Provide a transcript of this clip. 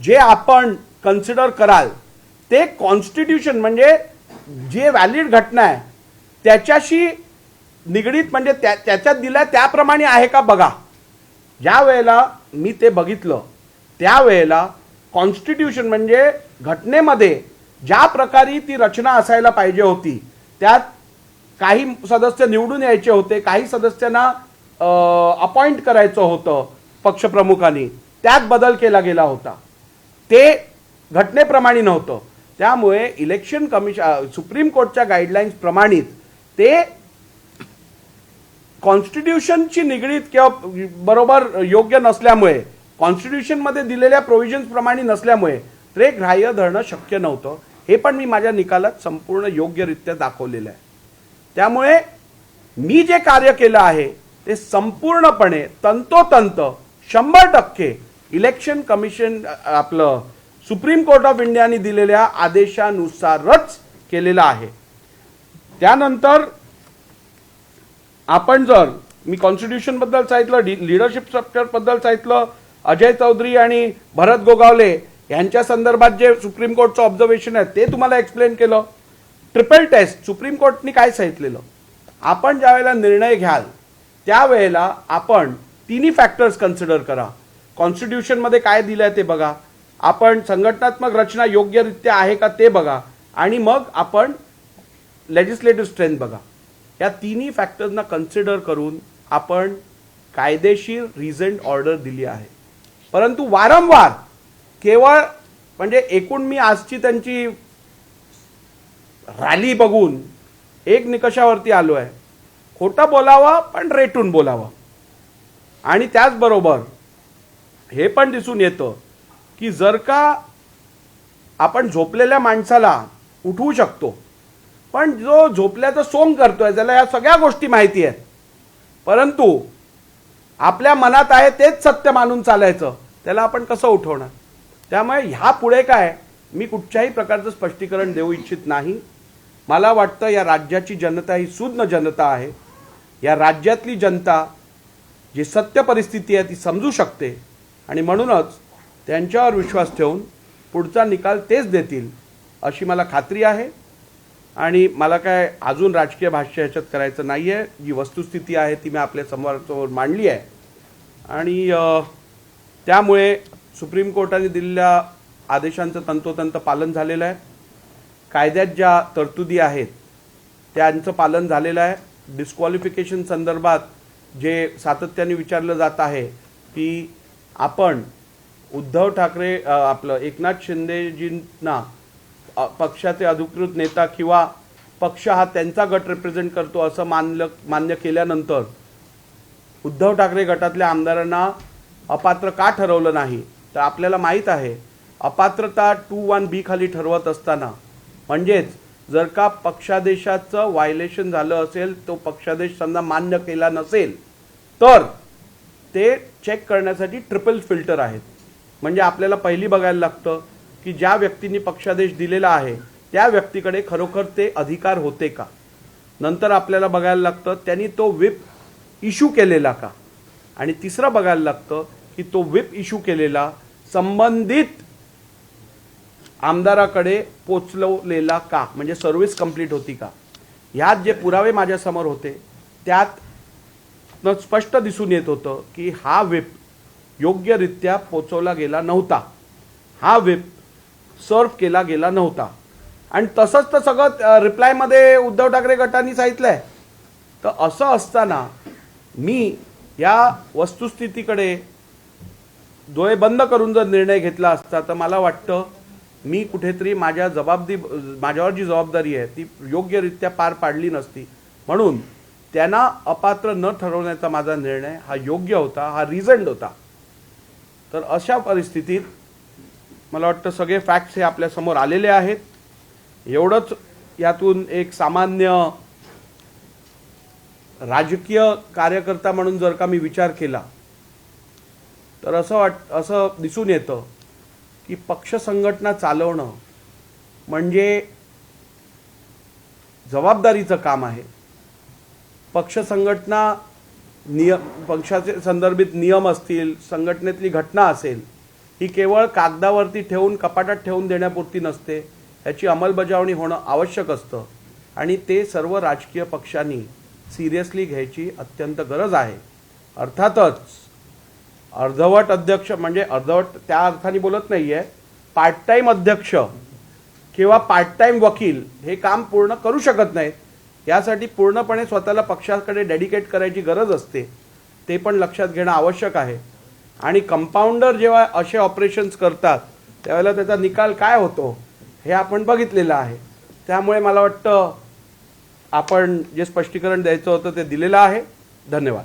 जे आपण कन्सिडर कराल ते कॉन्स्टिट्यूशन म्हणजे जे व्हॅलिड घटना आहे त्याच्याशी निगडीत म्हणजे त्या त्याच्यात दिल्या त्याप्रमाणे आहे का बघा. ज्या वेळेला मी ते बघितलं त्यावेळेला कॉन्स्टिट्यूशन म्हणजे घटनेमध्ये ज्या प्रकारे ती रचना असायला पाहिजे होती त्यात काही सदस्य निवडून यायचे होते काही सदस्यांना अपॉइंट करायचं होतं पक्षप्रमुखांनी त्यात बदल केला गेला होता. ते घटनेप्रमाणे नव्हतं. त्यामुळे इलेक्शन कमिशन सुप्रीम कोर्टच्या गाईडलाईन्स प्रमाणित ते कॉन्स्टिट्यूशनची निगडीत किंवा बरोबर योग्य नसल्यामुळे कॉन्स्टिट्यूशनमध्ये दिलेल्या प्रोव्हिजन्स प्रमाणे नसल्यामुळे ते ग्राह्य धरणं शक्य नव्हतं. हे पण मी माझ्या निकालात संपूर्ण योग्यरित्या दाखवलेलं आहे. त्यामुळे मी जे कार्य केलं आहे ते संपूर्णपणे तंतोतंत शंभर टक्के इलेक्शन कमिशन आपलं सुप्रीम कोर्ट ऑफ इंडियाने दिलेल्या आदेशानुसारच केलेलं आहे. त्यानंतर आपण जर मी कॉन्स्टिट्यूशनबद्दल सांगितलं लिडरशिप स्ट्रक्चरबद्दल सांगितलं अजय चौधरी आणि भरत गोगावले यांच्या संदर्भात जे सुप्रीम कोर्टचं ऑब्झर्वेशन आहे ते तुम्हाला एक्सप्लेन केलं. ट्रिपल टेस्ट सुप्रीम कोर्टनी काय सांगितलेलं? आपण ज्यावेळेला निर्णय घ्याल त्यावेळेला आपण तिन्ही फॅक्टर्स कन्सिडर करा. कॉन्स्टिट्यूशनमध्ये काय दिलं आहे ते बघा. आपण संघटनात्मक रचना योग्यरित्या आहे का ते बघा. आणि मग आपण लेजिस्लेटिव्ह स्ट्रेंथ बघा. या तिन्ही फॅक्टर्सना कन्सिडर करून आपण कायदेशीर रिझंट ऑर्डर दिली आहे. परंतु वारंवार केवळ म्हणजे एकूण मी आजची त्यांची रॅली बघून एक निकषावरती आलो आहे खोटं बोलावं पण रेटून बोलावं. आणि त्याचबरोबर हे पण दिसून येतं की जर का आपण झोपलेल्या माणसाला उठवू शकतो पण जो झोपल्याचं सोंग करतोय त्याला या सगळ्या गोष्टी माहिती आहेत परंतु आपल्या मनात आहे तेच सत्य मानून चालायचं त्याला आपण कसं उठवणार? त्यामुळे ह्या पुढे काय मी कुठच्याही प्रकारचं स्पष्टीकरण देऊ इच्छित नाही. मला वाटतं या राज्याची जनता ही सुज्ञ जनता आहे. या राज्यातली जनता जी सत्य परिस्थिती आहे ती समजू शकते. आणि म्हणूनच त्यांच्यावर विश्वास ठेवून पुढचा निकाल तेच देतील अशी मला खात्री आहे. आणि मला काय अजून राजकीय भाष्य ह्याच्यात करायचं नाही आहे जी वस्तुस्थिती आहे ती मी आपल्या समोरासमोर मांडली आहे. आणि त्यामुळे सुप्रीम कोर्टाने दिलेल्या आदेशांचं तंतोतंत पालन झालेलं आहे. कायद्यात ज्या तरतुदी आहेत त्यांचं पालन झालेलं आहे. डिस्क्वालिफिकेशन संदर्भात जे सातत्याने विचारलं जात आहे की आपण उद्धव ठाकरे आपलं एकनाथ शिंदेजींना पक्षाचे अधिकृत नेता किंवा पक्ष हा त्यांचा गट रिप्रेझेंट करतो असं मानलं मान्य केल्यानंतर उद्धव ठाकरे गटातल्या आमदारांना अपात्र का ठरवलं नाही? तर आपल्याला माहीत आहे अपात्रता टू वन बी खाली ठरवत असताना म्हणजेच जर का पक्षादेशाचं व्हायलेशन झालं असेल तो पक्षादेश समजा मान्य केला नसेल तर ते चेक करण्यासाठी ट्रिपल फिल्टर आहेत. म्हणजे आपल्याला पहिली बघायला लागतं की ज्या व्यक्तींनी पक्षादेश दिलेला आहे त्या व्यक्तीकडे खरोखर ते अधिकार होते का? नंतर आपल्याला बघायला लागतं त्यांनी तो विप इश्यू केलेला का? आणि तिसरं बघायला लागतं की तो विप इश्यू केलेला संबंधित आमदाराकडे पोचवलेला का? म्हणजे सर्व्हिस कंप्लीट होती का? ह्यात जे पुरावे माझ्यासमोर होते त्यात न स्पष्ट दिसून येत होतं की हा वेब योग्यरित्या पोचवला गेला नव्हता. हा वेब सर्व केला गेला नव्हता. आणि तसंच तर सगळं रिप्लायमध्ये उद्धव ठाकरे गटांनी सांगितलंय. तर असं असताना मी या वस्तुस्थितीकडे डोळे बंद करून जर निर्णय घेतला असता तर मला वाटतं मी कुठेतरी माझ्या जबाबदी माझ्यावर जी जबाबदारी आहे ती योग्यरित्या पार पाडली नसती. म्हणून त्यांना अपात्र न ठरवण्याचा माझा निर्णय हा योग्य होता हा रिझंड होता. तर अशा परिस्थितीत मला वाटतं सगळे फॅक्ट्स हे आपल्यासमोर आलेले आहेत. एवढंच यातून एक सामान्य राजकीय कार्यकर्ता म्हणून जर का मी विचार केला तर असं वाट असं दिसून येतं की पक्ष संघटना चालवणं म्हणजे जबाबदारीचं काम आहे. पक्ष संघटना निय पक्षाचे संदर्भित नियम असतील संघटनेतली घटना असेल ही केवळ कागदावरती ठेवून कपाटात ठेवून देण्यापुरती नसते. याची अंमलबजावणी होणं आवश्यक असतं. आणि ते सर्व राजकीय पक्षांनी सिरियसली घ्यायची अत्यंत गरज आहे. अर्थातच अर्धवट अध्यक्ष म्हणजे अर्धवट त्या अर्थाने बोलत नाही आहे पार्ट टाईम अध्यक्ष किंवा पार्ट टाईम वकील हे काम पूर्ण करू शकत नाहीत. यासाठी पूर्णपणे स्वतःला पक्षाकडे डेडिकेट करायची गरज असते ते पण लक्षात घेणं आवश्यक आहे. आणि कंपाऊंडर जेव्हा असे ऑपरेशन्स करतात त्यावेळेला त्याचा निकाल काय होतो हे आपण बघितलेलं आहे. त्यामुळे मला वाटतं आपण जे स्पष्टीकरण द्यायचं होतं ते दिलेलं आहे. धन्यवाद.